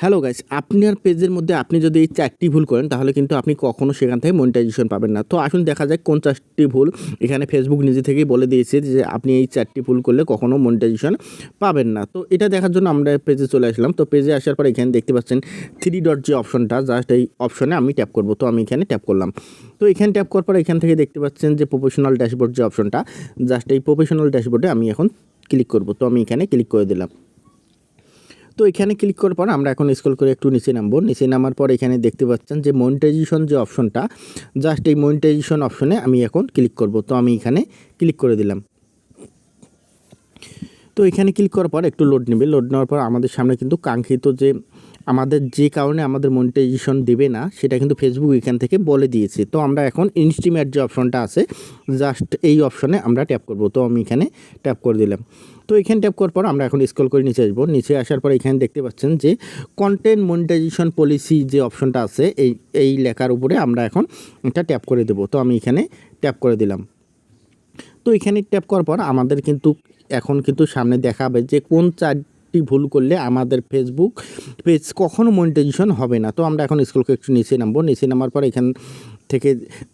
Hello guys আপনার পেজের মধ্যে আপনি যদি এই চারটি ভুল করেন, তাহলে কিন্তু আপনি কখনো সেখান থেকে মনিটাইজেশন পাবেন না। তো আসুন দেখা যাক কোন চারটি ভুল এখানে ফেসবুক নিজে থেকেই বলে দিয়েছে যে আপনি এই চারটি ভুল করলে কখনো মনিটাইজেশন পাবেন না। তো এটা দেখার জন্য আমরা পেজে চলে আসলাম। তো পেজে আসার পর এখানে দেখতে পাচ্ছেন থ্রি ডট যে অপশনটা জাস্ট এই অপশনে আমি ট্যাপ করব। তো আমি এখানে ট্যাপ করলাম। তো এখানে ট্যাপ করার পর এখান থেকে দেখতে পাচ্ছেন যে প্রফেশনাল ড্যাশবোর্ড যে অপশনটা জাস্ট এই প্রফেশনাল ড্যাশবোর্ডে আমি এখন ক্লিক করব। তো আমি এখানে ক্লিক করে দিলাম। তো এখানে ক্লিক করার পর আমরা এখন স্ক্রল করে একটু নিচে নামবো। নিচে নামার পর এখানে দেখতে পাচ্ছেন যে মনিটাইজেশন যে অপশনটা জাস্ট এই মনিটাইজেশন অপশনে আমি এখন ক্লিক করব। তো আমি এখানে ক্লিক করে দিলাম। তো এখানে ক্লিক করার পর একটু লোড নেবে। লোড নেওয়ার পর আমাদের সামনে কিন্তু কাঙ্ক্ষিত যে আমাদের যে কারণে আমাদের মনিটাইজেশন দেবে না, সেটা কিন্তু ফেসবুক এখান থেকে বলে দিয়েছে। তো আমরা এখন ইনস্টিমেট যে অপশনটা আছে জাস্ট এই অপশনে আমরা ট্যাপ করব। তো আমি এখানে ট্যাপ করে দিলাম। তো এখানে ট্যাপ করার পর আমরা এখন স্ক্রল করে নিচে আসব। নিচে আসার পর এখানে দেখতে পাচ্ছেন যে কন্টেন্ট মনিটাইজেশন পলিসি যে অপশনটা আছে, এই এই লেখার উপরে আমরা এখন এটা ট্যাপ করে দেবো। তো আমি এখানে ট্যাপ করে দিলাম। তো এখানে ট্যাপ করার পর আমাদের কিন্তু, এখন কিন্তু সামনে দেখাবে যে কোন চারটি ভুল করলে আমাদের ফেসবুক পেজ কখনো মনিটাইজেশন হবে না। তো আমরা এখন স্কুলকে একটু নিচে নামবো। নিচে নামার পর এখান থেকে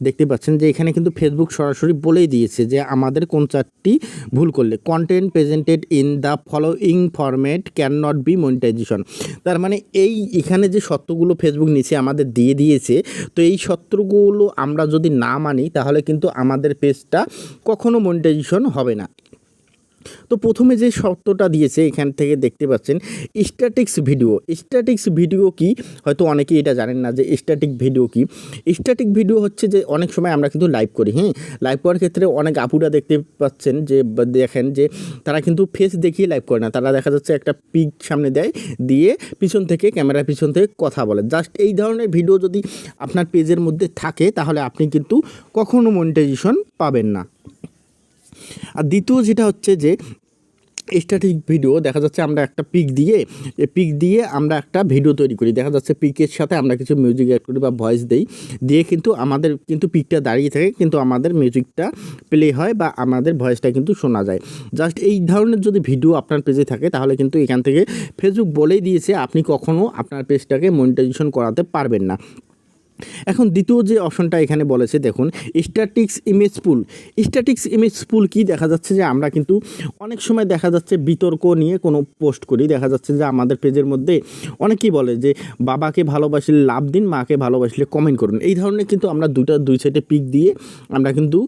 দেখতে পাচ্ছেন যে এখানে কিন্তু ফেসবুক সরাসরি বলেই দিয়েছে যে আমাদের কোন চারটি ভুল করলে। Content presented in the following format can not be monetization তার মানে এই এখানে যে সত্যগুলো ফেসবুক নিচে আমাদের দিয়ে দিয়েছে, তো এই সত্যগুলো আমরা যদি না মানি, তাহলে কিন্তু আমাদের পেজটা কখনো মনিটাইজেশন হবে না। তো প্রথমে যে শর্তটা দিয়েছে এখান থেকে দেখতে পাচ্ছেন স্ট্যাটিক্স ভিডিও স্ট্যাটিক্স ভিডিও কি? হয়তো অনেকেই এটা জানেন না যে স্ট্যাটিক ভিডিও কি। স্ট্যাটিক ভিডিও হচ্ছে যে অনেক সময় আমরা কিন্তু লাইভ করি হ্যাঁ? লাইভ করার ক্ষেত্রে অনেক আপুরা দেখতে পাচ্ছেন যে দেখেন যে তারা কিন্তু ফেস দেখিয়ে লাইভ করে না। তারা দেখা যাচ্ছে একটা পিক সামনে দেয়, দিয়ে পিছন থেকে ক্যামেরার পিছন থেকে কথা বলে। জাস্ট এই ধরনের ভিডিও যদি আপনার পেজের মধ্যে থাকে, তাহলে আপনি কিন্তু কখনো মনিটাইজেশন পাবেন না। আর দ্বিতীয় যেটা হচ্ছে যে স্ট্যাটিক ভিডিও দেখা যাচ্ছে আমরা একটা পিক দিয়ে এ পিক দিয়ে আমরা একটা ভিডিও তৈরি করি। দেখা যাচ্ছে পিকের সাথে আমরা কিছু মিউজিক অ্যাড করি বা ভয়েস দিই। দিয়ে কিন্তু আমাদের কিন্তু পিকটা দাঁড়িয়ে থাকে, কিন্তু আমাদের মিউজিকটা প্লে হয় বা আমাদের ভয়েসটা কিন্তু শোনা যায়। জাস্ট এই ধরনের যদি ভিডিও আপনার পেজে থাকে, তাহলে কিন্তু এখান থেকে ফেসবুক বলেই দিয়েছে, আপনি কখনও আপনার পেজটাকে মনিটাইজেশন করাতে পারবেন না। এখন দ্বিতীয় যে অপশনটা এখানে বলেছে, দেখুন statics image pool statics image pool কি? দেখা যাচ্ছে যে আমরা কিন্তু অনেক সময় দেখা যাচ্ছে বিতর্ক নিয়ে কোনো পোস্ট করি। দেখা যাচ্ছে যে আমাদের পেজের মধ্যে অনেকেই বলে যে, বাবাকে ভালোবাসলে লাভ দিন, মাকে ভালোবাসলে কমেন্ট করুন। এই ধরনের কিন্তু আমরা দুইটা, দুই সাইডে পিক দিয়ে আমরা কিন্তু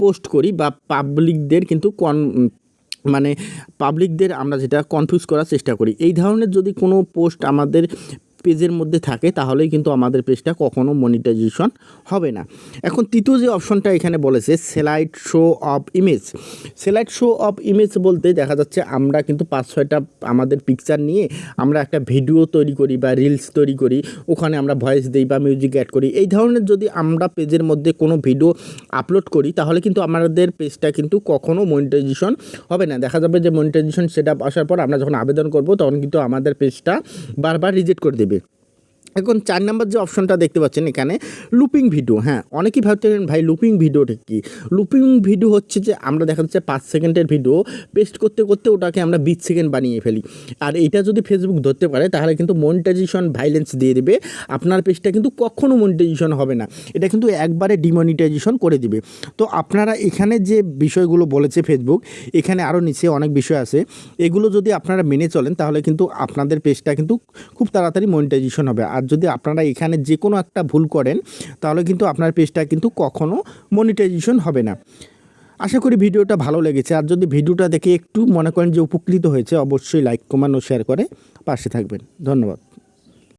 পোস্ট করি বা পাবলিকদের কিন্তু কন মানে পাবলিকদের আমরা যেটা কনফিউজ করার চেষ্টা করি। এই ধরনের যদি কোনো পোস্ট আমাদের পেজের মধ্যে থাকে, তাহলেই কিন্তু আমাদের পেজটা কখনো মনিটাইজেশন হবে না। এখন তৃতীয় যে অপশনটা এখানে বলেছে slide show of image slide show of image বলতে দেখা যাচ্ছে আমরা কিন্তু পাঁচ, ছয়টা আমাদের পিকচার নিয়ে আমরা একটা ভিডিও তৈরি করি বা রিলস তৈরি করি, ওখানে আমরা ভয়েস দিই বা মিউজিক অ্যাড করি। এই ধরনের যদি আমরা পেজের মধ্যে কোনো ভিডিও আপলোড করি, তাহলে কিন্তু আমাদের পেজটা কিন্তু কখনো মনিটাইজেশন হবে না। দেখা যাবে যে মনিটাইজেশন সেটা আসার পর আমরা যখন আবেদন করব, তখন কিন্তু আমাদের পেজটা বারবার রিজেক্ট করে দেবে। থাকবে এখন চার নাম্বার যে অপশনটা দেখতে পাচ্ছেন এখানে লুপিং ভিডিও হ্যাঁ অনেকেই ভাবতেন ভাই লুপিং ভিডিওটা কি? লুপিং ভিডিও হচ্ছে যে আমরা দেখা যাচ্ছে পাঁচ সেকেন্ডের ভিডিও পেস্ট করতে করতে ওটাকে আমরা বিশ সেকেন্ড বানিয়ে ফেলি। আর এটা যদি ফেসবুক ধরতে পারে, তাহলে কিন্তু মনিটাইজেশন ভাইলেন্স দিয়ে দেবে। আপনার পেজটা কিন্তু কখনো মনিটাইজেশন হবে না। এটা কিন্তু একবারে ডিমনিটাইজেশন করে দিবে। তো আপনারা এখানে যে বিষয়গুলো বলেছে ফেসবুক এখানে আরও নিচে অনেক বিষয় আছে। এগুলো যদি আপনারা মেনে চলেন, তাহলে কিন্তু আপনাদের পেজটা কিন্তু খুব তাড়াতাড়ি মনিটাইজেশন হবে। আর যদি আপনারা এখানে যে কোনো একটা ভুল করেন, তাহলে কিন্তু আপনার পেজটা কিন্তু কখনো মনিটাইজেশন হবে না। আশা করি ভিডিওটা ভালো লেগেছে। আর যদি ভিডিওটা দেখে একটু মনে করেন যে উপকৃত হয়েছে, অবশ্যই লাইক কমান ও শেয়ার করে পাশে থাকবেন। ধন্যবাদ।